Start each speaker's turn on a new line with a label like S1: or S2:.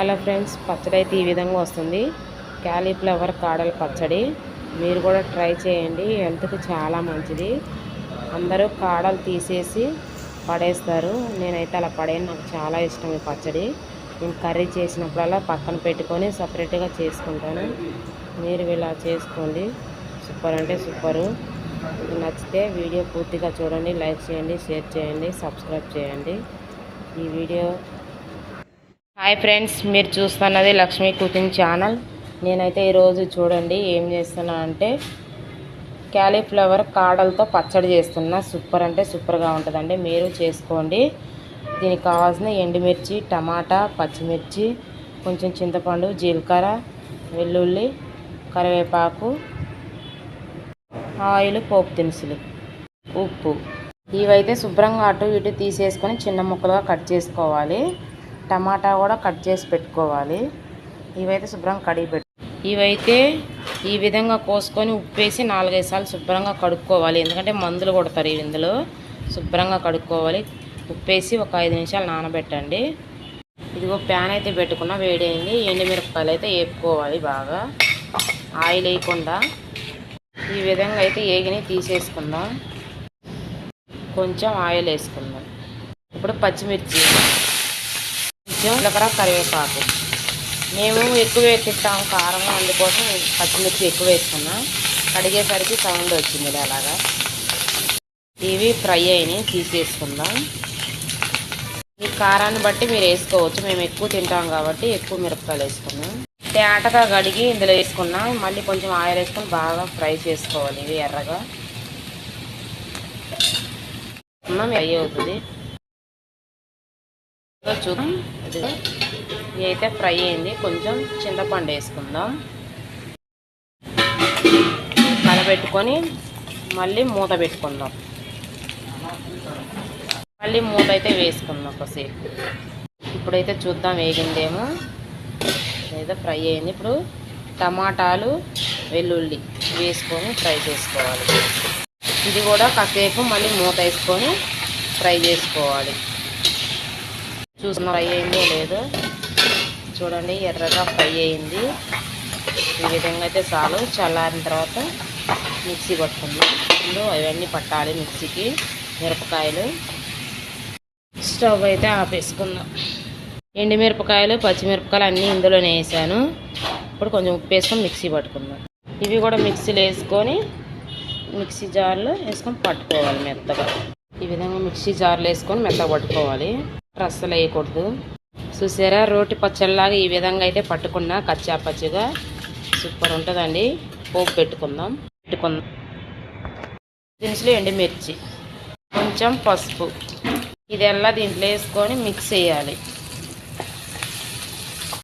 S1: Hello friends పచ్చడి అయితే ఈ విధంగా వస్తుంది. క్యాలీఫ్లవర్ కాడల పచ్చడి. మీరు కూడా ట్రై చేయండి. హెల్త్కి చాలా మంచిది. అందరూ కాడలు తీసేసి పడేస్తారు. నేనైతే అలా పడేయను. నాకు చాలా ఇష్టం ఈ పచ్చడి. నేను కర్రీ చేసినప్పుడల్లా పక్కన పెట్టుకొని సపరేట్గా చేసుకుంటాను. మీరు ఇలా చేసుకోండి. సూపర్ అంటే సూపరు. నచ్చితే వీడియో పూర్తిగా చూడండి. లైక్ చేయండి షేర్ చేయండి సబ్స్క్రైబ్ చేయండి. ఈ వీడియో హాయ్ ఫ్రెండ్స్ మీరు చూస్తున్నది లక్ష్మీ కుకింగ్ ఛానల్. నేనైతే ఈరోజు చూడండి ఏం చేస్తున్నా అంటే క్యాలీఫ్లవర్ కాడలతో పచ్చడి చేస్తున్నా. సూపర్ అంటే సూపర్గా ఉంటుందండి. మీరు చేసుకోండి. దీనికి కావాల్సిన ఎండుమిర్చి టమాటా పచ్చిమిర్చి కొంచెం చింతపండు జీలకర్ర వెల్లుల్లి కరివేపాకు ఆయిల్ పోపు దినుసులు ఉప్పు. ఇవైతే శుభ్రంగా అటు ఇటు తీసేసుకొని చిన్న ముక్కలుగా కట్ చేసుకోవాలి. టమాటా కూడా కట్ చేసి పెట్టుకోవాలి. ఇవైతే శుభ్రంగా కడిగి పెట్టు ఇవైతే ఈ విధంగా కోసుకొని ఉప్పేసి నాలుగైదు సార్లు శుభ్రంగా కడుక్కోవాలి. ఎందుకంటే మందులు కొడతారు ఇవి ఇందులో శుభ్రంగా కడుక్కోవాలి. ఉప్పేసి ఒక ఐదు నిమిషాలు నానబెట్టండి. ఇదిగో ప్యాన్ అయితే పెట్టుకున్నా వేడైంది. ఎండుమిరపకాయలు అయితే వేపుకోవాలి బాగా. ఆయిల్ వేయకుండా ఈ విధంగా అయితే ఏగిని తీసేసుకుందాం. కొంచెం ఆయిల్ వేసుకుందాం. ఇప్పుడు పచ్చిమిర్చి జీలకర్ర కరివేపాకు. మేము ఎక్కువ వేసిస్తాము కారం అందుకోసం పచ్చిమిర్చి ఎక్కువ వేసుకున్నాం. కడిగేసరికి సౌండ్ వచ్చింది అలాగా. ఇవి ఫ్రై అయినాయి తీసేసుకుందాం. ఈ కారాన్ని బట్టి మీరు వేసుకోవచ్చు. మేము ఎక్కువ తింటాం కాబట్టి ఎక్కువ మిరపకాయలు వేసుకున్నాం. తేటగా కడిగి ఇందులో వేసుకున్నాం. మళ్ళీ కొంచెం ఆయిల్ వేసుకొని బాగా ఫ్రై చేసుకోవాలి ఇవి ఎర్రగా. ఫ్రై అవుతుంది. చూద్దాం ఇది అయితే ఫ్రై అయింది. కొంచెం చింతపండు వేసుకుందాం. కలబెట్టుకొని మళ్ళీ మూత పెట్టుకుందాం. మళ్ళీ మూత అయితే వేసుకుందాం ఒకసేపు ఇప్పుడైతే చూద్దాం వేగిందేమో. ఏదో ఫ్రై అయింది. ఇప్పుడు టమాటాలు వెల్లుల్లి వేసుకొని ఫ్రై చేసుకోవాలి. ఇది కూడా కాసేపు మళ్ళీ మూత వేసుకొని ఫ్రై చేసుకోవాలి. చూసిన ఫ్రై అయిందో లేదో. చూడండి ఎర్రగా ఫ్రై అయింది. ఈ విధంగా అయితే చాలు. చల్లారిన తర్వాత మిక్సీ పట్టుకుందాం. ముందు అవన్నీ పట్టాలి మిక్సీకి మిరపకాయలు. స్టవ్ అయితే ఆపేసుకుందాం. ఎండుమిరపకాయలు పచ్చిమిరపకాయలు అన్నీ ఇందులోనే వేసాను. ఇప్పుడు కొంచెం ఉప్పు వేసుకొని మిక్సీ పట్టుకుందాం. ఇవి కూడా మిక్సీలో వేసుకొని మిక్సీ జార్లో వేసుకొని పట్టుకోవాలి మెత్తగా. ఈ విధంగా మిక్సీ జార్లు వేసుకొని మెత్త పట్టుకోవాలి. రస్సలు వేయకూడదు. చూసారా? రోటి పచ్చడిలాగా ఈ విధంగా అయితే పట్టుకున్నా కచ్చా పచ్చిగా సూపర్ ఉంటుందండి. పోపు పెట్టుకుందాం. పెట్టుకుందాం. దినుసులు ఎండుమిర్చి కొంచెం పసుపు. ఇదెల్లా దీంట్లో వేసుకొని మిక్స్ చేయాలి.